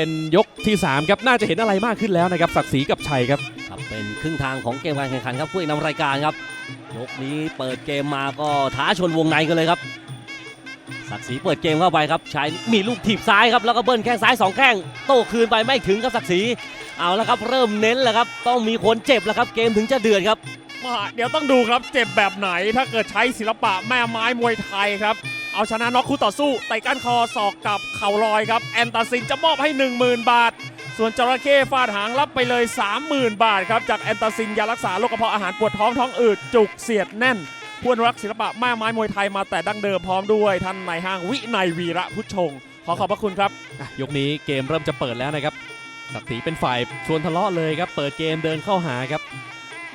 เป็นยกที่ 3 ครับ น่าจะเห็นอะไรมากขึ้นแล้วนะครับศักดิ์ศรีกับชัยครับครับ เป็นครึ่งทางของเกมการแข่งขันครับผู้เอกนำรายการครับ ยกนี้เปิดเกมมาก็ท้าชนวงในกันเลยครับ ศักดิ์ศรีเปิดเกมเข้าไปครับชายมีลูกถีบซ้ายครับแล้วก็เบิ้ลแข้งซ้ายสองแข้งโต้คืนไปไม่ถึงครับศักดิ์ศรีเอาแล้วครับ เริ่มเน้นแล้วครับ ต้องมีคนเจ็บแล้วครับ เกมถึงจะเดือดครับมาเดี๋ยวต้องดูครับเจ็บแบบไหน ถ้าเกิดใช้ศิลปะแม่ไม้มวยไทยครับ เอาชนะน็อกคู่ต่อสู้ไต่ก้านคอศอกกับเข่าลอยครับ แอนตาซินจะมอบให้ 10,000 บาท ส่วนจระเข้ฟาดหางรับไปเลย 30,000 บาทครับ จากแอนตาซินยารักษาโรคกระเพาะอาหารปวดท้องท้องอืดจุกเสียดแน่นผู้นรักศิลปะแม่ไม้มวยไทยมาแต่ดั้งเดิมพร้อมด้วยท่านนายห้างวินัยวีระพุทธชง ขอขอบพระคุณครับ ยกนี้เกมเริ่มจะเปิดแล้วนะครับศักดิ์ศรีเป็นฝ่ายชวนทะเลาะเลยครับ เปิดเกมเดินเข้าหาครับ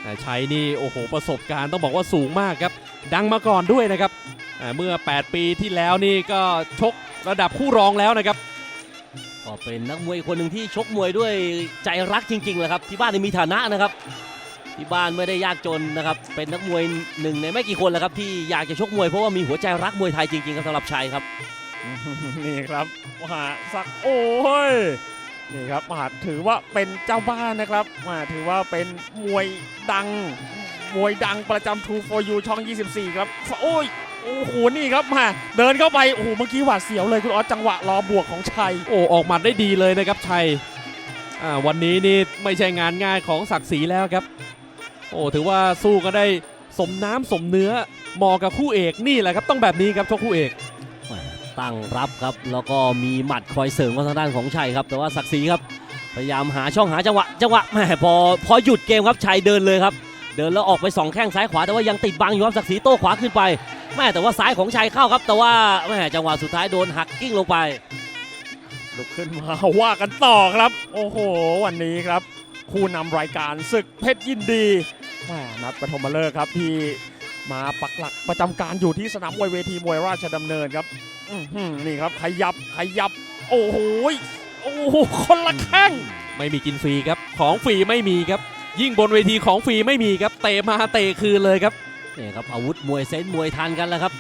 แต่ชัยนี่โอ้โหประสบการณ์ต้องบอกว่าสูงมากครับ ดังมาก่อนด้วยนะครับ เมื่อ 8 ปีที่แล้วนี่ก็ชกระดับคู่รองแล้วนะครับ ก็เป็นนักมวยคนหนึ่งที่ชกมวยด้วยใจรักจริงๆเลยครับที่บ้านนี่มีฐานะนะครับ ที่บ้านไม่ได้ยากจนนะครับ เป็นนักมวยหนึ่งในไม่กี่คนแหล้วครับที่อยากจะชกมวยเพราะว่ามีหัวใจรักมวยไทยจริงๆครับสำหรับชัยครับนี่ครับมหาศักดิ์โอ้ยนี่ครับมหาถือว่าเป็นเจ้าบ้านนะครับมาถือว่าเป็นมวยดัง มวยดังประจำ True for You ช่อง 24 ครับโอ้ย โอ้โหนี่ครับมาเดินเข้าไปโอ้โหเมื่อกี้หวาดเสียวเลยคุณออสจังหวะรอบวกของชัย โอ้ออกหมัดได้ดีเลยนะครับชัยอ่าวันนี้นี่ไม่ใช่งานง่ายของศักดิ์ศรีแล้วครับ โอ้ถือว่าสู้ก็ได้สมน้ำสมเนื้อเหมาะกับคู่เอกนี่แหละครับต้องแบบนี้ครับชกคู่เอกตั้งรับครับ แล้วก็มีหมัดคอยเสริมของทางด้านของชัยครับ แต่ว่าศักดิ์ศรีครับพยายามหาช่องหาจังหวะจังหวะแหมพอพอหยุดเกมครับชัยเดินเลยครับ เดินแล้วออกไปสองแข้งซ้ายขวาแต่ว่ายังติดบังอยู่ครับศักดิ์ศรีโต้ขวาขึ้นไป แม่แต่ว่าซ้ายของชัยเข้าครับ แต่ว่าแม่จังหวะสุดท้ายโดนหักกิ้งลงไป ลุกขึ้นมาว่ากันต่อครับ โอ้โห วันนี้ครับ คู่นำรายการศึกเพชรยินดีแหม่นัดปฐมฤกษ์ครับที่มาปักหลักประจำการอยู่ที่สนามมวยเวทีมวยราชดำเนินครับอื้อหือนี่ครับขยับขยับ โอ้โหโอ้โหคนละแข้ง ไม่มีกินฟรีครับ ของฟรีไม่มีครับ ยิ่งบนเวทีของฟรีไม่มีครับ เตะมาเตะคืนเลยครับ นี่ครับอาวุธมวยเซนส์มวยทันกันแล้วครับ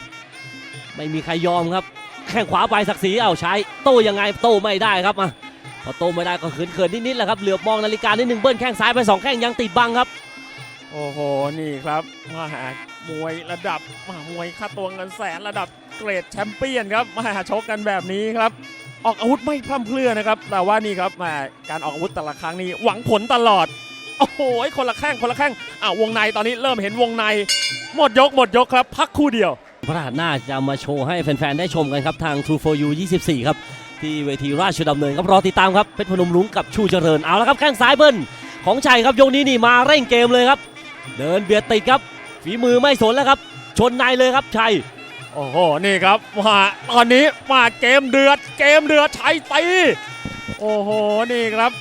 ไม่มีใครยอมครับ แข้งขวาไปศักดิ์ศรีเอาใช้ โต้ยังไงโต้ไม่ได้ครับอะพอโต้ไม่ได้ก็เขินๆนิดๆแหละครับเหลือบมองนาฬิกานิดนึงเบิ้ลแข้งซ้ายไปสองแข้งยังติดบังครับ โอ้โหนี่ครับมามวยระดับมามวยค่าตัวเงินแสนระดับเกรดแชมเปี้ยนครับมาชกกันแบบนี้ครับออกอาวุธไม่พร่ำเพรื่อนะครับแต่ว่านี่ครับมาการออกอาวุธแต่ละครั้งนี่หวังผลตลอด โอ้โหคนละแข้งคนละแข้งอ่าวงในตอนนี้เริ่มเห็นวงใน หมดยกหมดยกครับ พักคู่เดียว พระราชน่าจะมาโชว์ให้แฟน ๆ ได้ชมกันครับ ทาง True for You 24 ครับ ที่เวทีราชดำเนินครับรอติดตามครับเพชรพนมลุงกับชูเจริญเอาแล้วครับแข้งซ้ายเบิ้ลของชัยครับยกนี้นี่มาเร่งเกมเลยครับ เดินเบียดติดครับ ฝีมือไม่สนแล้วครับ ชนในเลยครับชัยโอ้โหนี่ครับมาตอนนี้มาเกมเดือด เกมเดือดชัยตีโอ้โหนี่ครับ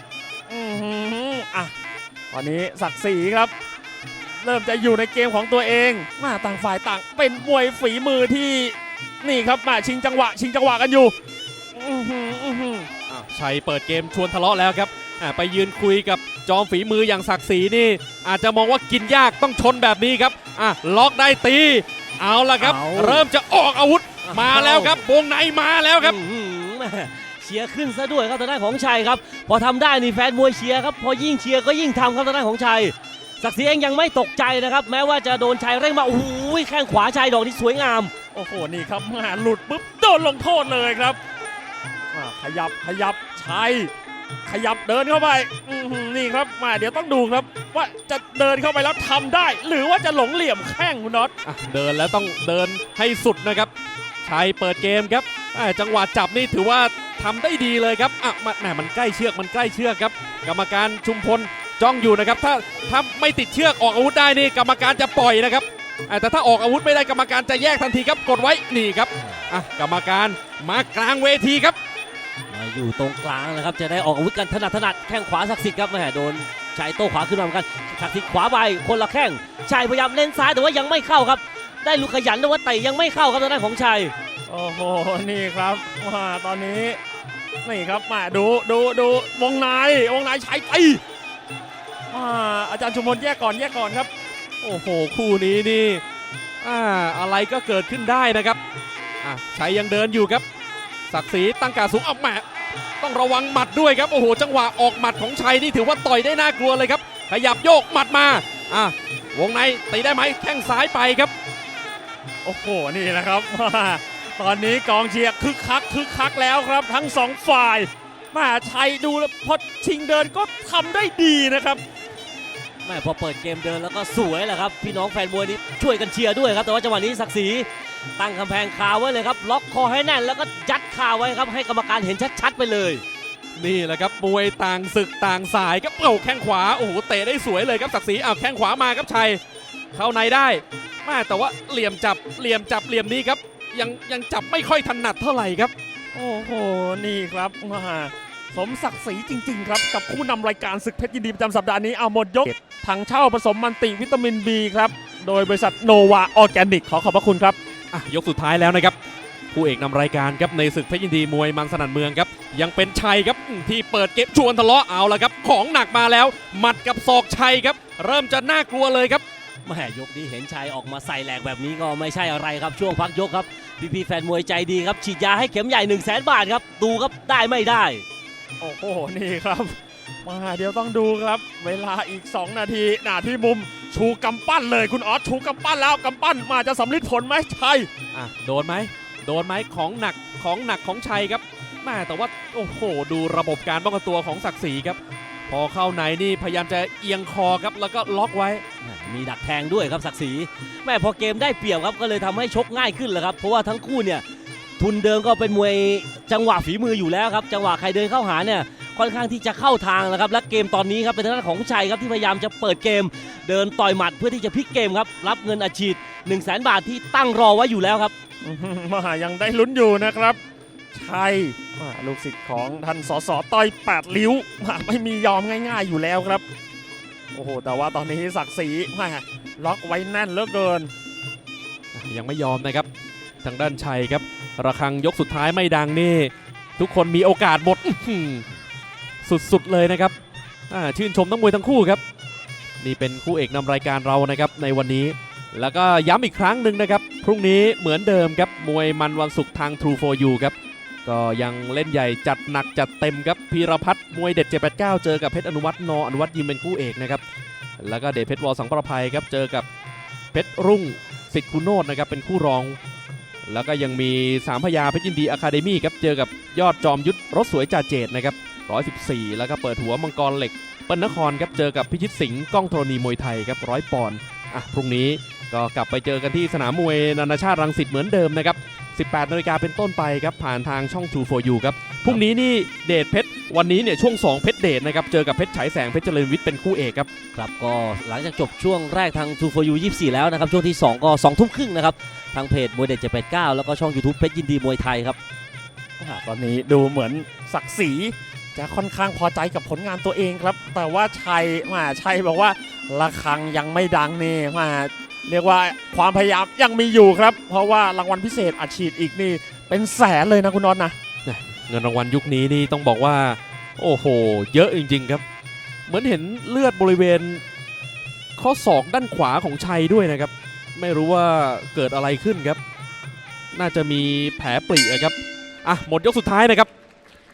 อือหืออะ ตอนนี้ศักดิ์ศรีครับ เริ่มจะอยู่ในเกมของตัวเองมาต่างฝ่ายต่างเป็นมวยฝีมือที่นี่ครับมาชิงจังหวะ ชิงจังหวะกันอยู่อือหืออื้อหืออ้าวชัยเปิดเกมชวนทะเลาะแล้วครับอ่าไปยืนคุยกับจอมฝีมืออย่างศักดิ์ศรีนี่ อาจจะมองว่ากินยากต้องชนแบบนี้ครับอะล็อกได้ตี เอาละครับ เอา เริ่มจะออกอาวุธมาแล้วครับวงในมาแล้วครับ อื้อหือแม่เชียร์ขึ้นซะด้วยครับทางด้านของชัยครับ พอทำได้นี่แฟนมวยเชียร์ครับพอยิ่งเชียร์ก็ยิ่งทำครับทางด้านของชัยศักดิ์ศรีเองยังไม่ตกใจนะครับ แม้ว่าจะโดนชัยเร่งมาโอ้โหแข้งขวาชัยดอกนี้สวยงาม โอ้โหนี่ครับมาหลุดปุ๊บโดนลงโทษเลยครับอ่าขยับขยับชัยขยับเดินเข้าไปอื้อหือนี่ครับมาเดี๋ยวต้องดูครับ ว่าจะเดินเข้าไปแล้วทำได้ หรือว่าจะหลงเหลี่ยมแข้งคุณน็อตอะเดินแล้วต้องเดินให้สุดนะครับชัยเปิดเกมครับอะจังหวะจับนี่ถือว่า ทำได้ดีเลยครับอะมันแหมมันใกล้เชือกมันใกล้เชือกครับ กรรมการชุมพลจ้องอยู่นะครับ ถ้าถ้าไม่ติดเชือกออกอาวุธได้นี่กรรมการจะปล่อยนะครับอะแต่ถ้าออกอาวุธไม่ได้กรรมการจะแยกทันทีครับกดไว้นี่ครับอะกรรมการมากลางเวทีครับมาอยู่ตรงกลางนะครับจะได้ออกอาวุธกันถนัดถนัดแข้งขวาศักดิ์สิทธิ์ครับแหมโดนชัยโต้ขวาขึ้นมาเหมือนกันศักดิ์สิทธิ์ขวาไปคนละแข้งชัยพยายามเล่นซ้ายแต่ว่ายังไม่เข้าครับ ได้ลูกขยันแต่ว่าเตะยังไม่เข้าครับทางด้านของชัยโอ้โหนี่ครับมาตอนนี้ นี่ครับมาดูดูดูวงในวงในชัยตีอาอาจารย์ชุมพลแยกก่อนแยกก่อนครับ โอ้โหคู่นี้นี่อ่าอะไรก็เกิดขึ้นได้นะครับอะชัยยังเดินอยู่ครับ ศักดิ์ศรีตั้งกาสูงเอาแหมต้องระวังหมัดด้วยครับ โอ้โห จังหวะออกหมัดของชัยนี่ถือว่าต่อยได้น่ากลัวเลยครับ ขยับโยกหมัดมาอะวงในตีได้ไหมแข้งซ้ายไปครับ โอ้โห นี่แหละครับ ตอนนี้กองเชียร์คึกคักคึกคักแล้วครับ ทั้งสองฝ่ายมาชัยดูแล้วพอชิงเดินก็ทำได้ดีนะครับแม่พอเปิดเกมเดินแล้วก็สวยแหละครับพี่น้องแฟนมวยนี่ช่วยกันเชียร์ด้วยครับแต่ว่าจังหวะนี้ศักดิ์ศรีตั้งกำแพงคาไว้เลยครับ ล็อกคอให้แน่นแล้วก็ยัดคาไว้ครับให้กรรมการเห็นชัดๆไปเลย นี่แหละครับมวยต่างศึกต่างสายครับเอ้าแข้งขวาโอ้โหเตะได้สวยเลยครับศักดิ์ศรีอ้าวแข้งขวามาครับชัยเข้าในได้แม่แต่ว่าเหลี่ยมจับเหลี่ยมจับเหลี่ยมนี้ครับ ยังยังจับไม่ค่อยถนัดเท่าไหร่ครับ โอ้โห นี่ครับมาสมศักดิ์ศรีจริง ๆ ครับ กับผู้นำรายการศึกเพชรยินดีประจำสัปดาห์นี้เอาหมดยกถังเช่าผสมมันติวิตามิน B ครับ โดยบริษัทโนวาออร์แกนิกขอขอบพระคุณครับอะยกสุดท้ายแล้วนะครับผู้เอกนำรายการครับในศึกเพชรยินดีมวยมันสนั่นเมืองครับ ยังเป็นชัยครับอืมที่เปิดเกมชวนทะเลาะเอาละครับ ของหนักมาแล้ว หมัดกับศอกชัยครับ เริ่มจะน่ากลัวเลยครับ แม่ยกนี้เห็นชัยออกมาใส่แหลกแบบนี้ก็ไม่ใช่อะไรครับช่วงพักยกครับพี่พี่ๆแฟนมวยใจดีครับ ฉีดยาให้เข็มใหญ่1 0 0 0 0แบาทครับ ดูครับได้ไม่ได้ โอ้โห นี่ครับมาเดี๋ยวต้องดูครับ เวลาอีก 2 นาทีหน้าที่มุมชูกำปั้นเลยคุณออสชูกำปั้นแล้วกำปั้นมาจะสำลิดผลไหมใช่อะโดนไหมโดนไหมของหนักของหนักของชัยครับแม่แต่ว่าโอ้โห ดูระบบการป้องกันตัวของศักดิ์ศรีครับ พอเข้าในนี่พยายามจะเอียงคอครับแล้วก็ล็อกไว้ มีดักแทงด้วยครับศักดิ์ศรีแม่พอเกมได้เปรียบครับก็เลยทำให้ชกง่ายขึ้นแหละครับเพราะว่าทั้งคู่เนี่ยทุนเดิมก็เป็นมวยจังหวะฝีมืออยู่แล้วครับจังหวะใครเดินเข้าหาเนี่ยค่อนข้างที่จะเข้าทางแล้วครับ และเกมตอนนี้ครับเป็นทางด้านของชัยครับที่พยายามจะเปิดเกม เดินต่อยหมัดเพื่อที่จะพลิกเกมครับรับเงินอาชีพ1 0 0 0 0แบาทที่ตั้งรอไว้อยู่แล้วครับอื้อหือมายังได้ลุ้นอยู่นะครับ ชัยลูกศิษย์ของท่านสสต้อยแปดริ้วไม่มียอมง่ายๆอยู่แล้วครับ โอ้โห แต่ว่าตอนนี้ศักดิ์ศรีมาล็อกไว้แน่นเหลือเกิน ยังไม่ยอมนะครับ ทางด้านชัยครับ ระฆังยกสุดท้ายไม่ดังนี่ ทุกคนมีโอกาสหมดสุดๆเลยนะครับชื่นชมทั้งมวยทั้งคู่ครับ นี่เป็นคู่เอกนำรายการเรานะครับในวันนี้แล้วก็ย้ำอีกครั้งหนึ่งนะครับ พรุ่งนี้เหมือนเดิมครับ มวยมันวันศุกร์ทาง True for You ครับ ก็ยังเล่นใหญ่จัดหนักจัดเต็มครับพีรพัฒน์มวยเด็ด 789 เจอกับเพชรอนุวัฒน์นออนุวัฒน์ยิมเป็นคู่เอกนะครับ แล้วก็เดชเพชรวอลสังประภัยครับเจอกับเพชรรุ่งสิทธิ์คุณโนตนะครับเป็นคู่รอง แล้วก็ยังมีสามพยาเพชรยินดีอะคาเดมี่ครับเจอกับยอดจอมยุทธรถสวยจ่าเจตนะครับ114 แล้วก็เปิดหัวมังกรเหล็กเปิ้ลนครครับเจอกับพิชิตสิงห์ก้องธรณีมวยไทยครับร้อยปอนด์อะพรุ่งนี้ก็กลับไปเจอกันที่สนามมวยนานาชาติรังสิตเหมือนเดิมนะครับ 18นาฬิกาเป็นต้นไปครับผ่านทางช่อง True for You ครับพรุ่งนี้นี่เดชเพชรวันนี้เนี่ยช่วง 2 เพชรเดชนะครับเจอกับเพชรฉายแสงเพชรเจริญวิทย์เป็นคู่เอกครับครับก็หลังจากจบช่วงแรกทาง True for You 24 แล้วนะครับช่วงที่ 2 ก็2ทุ่มครึ่งนะครับทางเพจมวยเด็ด789 แล้วก็ช่อง YouTube เพชรยินดีมวยไทยครับอ่าตอนนี้ดูเหมือนศักดิ์ศรีจะค่อนข้างพอใจกับผลงานตัวเองครับ แต่ว่าชัยมาชัยบอกว่าระฆังยังไม่ดังนี่มา เรียกว่าความพยายามยังมีอยู่ครับ เพราะว่ารางวัลพิเศษอัดฉีดอีกนี่เป็นแสนเลยนะคุณน็อตนะเงินรางวัลยุคนี้นี่ต้องบอกว่า โอ้โห เยอะจริง ๆ ครับ เหมือนเห็นเลือดบริเวณ ข้อศอกด้านขวาของชัยด้วยนะครับ ไม่รู้ว่าเกิดอะไรขึ้นครับ น่าจะมีแผลปริอะครับอะหมดยกสุดท้ายนะครับ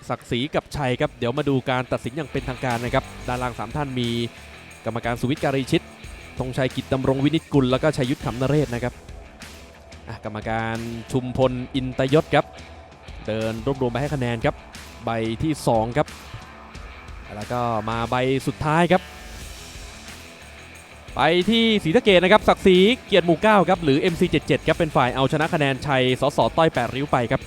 ศักดิ์ศรีกับชัยครับ เดี๋ยวมาดูการตัดสินอย่างเป็นทางการนะครับ ด้านล่างสามท่านมีกรรมการสุวิทย์การีชิต ธงชัยกิจดำรงวินิจกุลแล้วก็ชัยยุทธขำนเรศนะครับกรรมการชุมพลอินตยศครับ เดินรวบรวมไปให้คะแนนครับ ใบที่ 2 ครับ แล้วก็มาใบสุดท้ายครับ ไปที่ศรีสะเกดนะครับศักดิ์ศรีเกียรติหมู่9ครับหรือ MC77 ครับเป็นฝ่ายเอาชนะคะแนนชัยสสต้อย8ริ้วไปครับ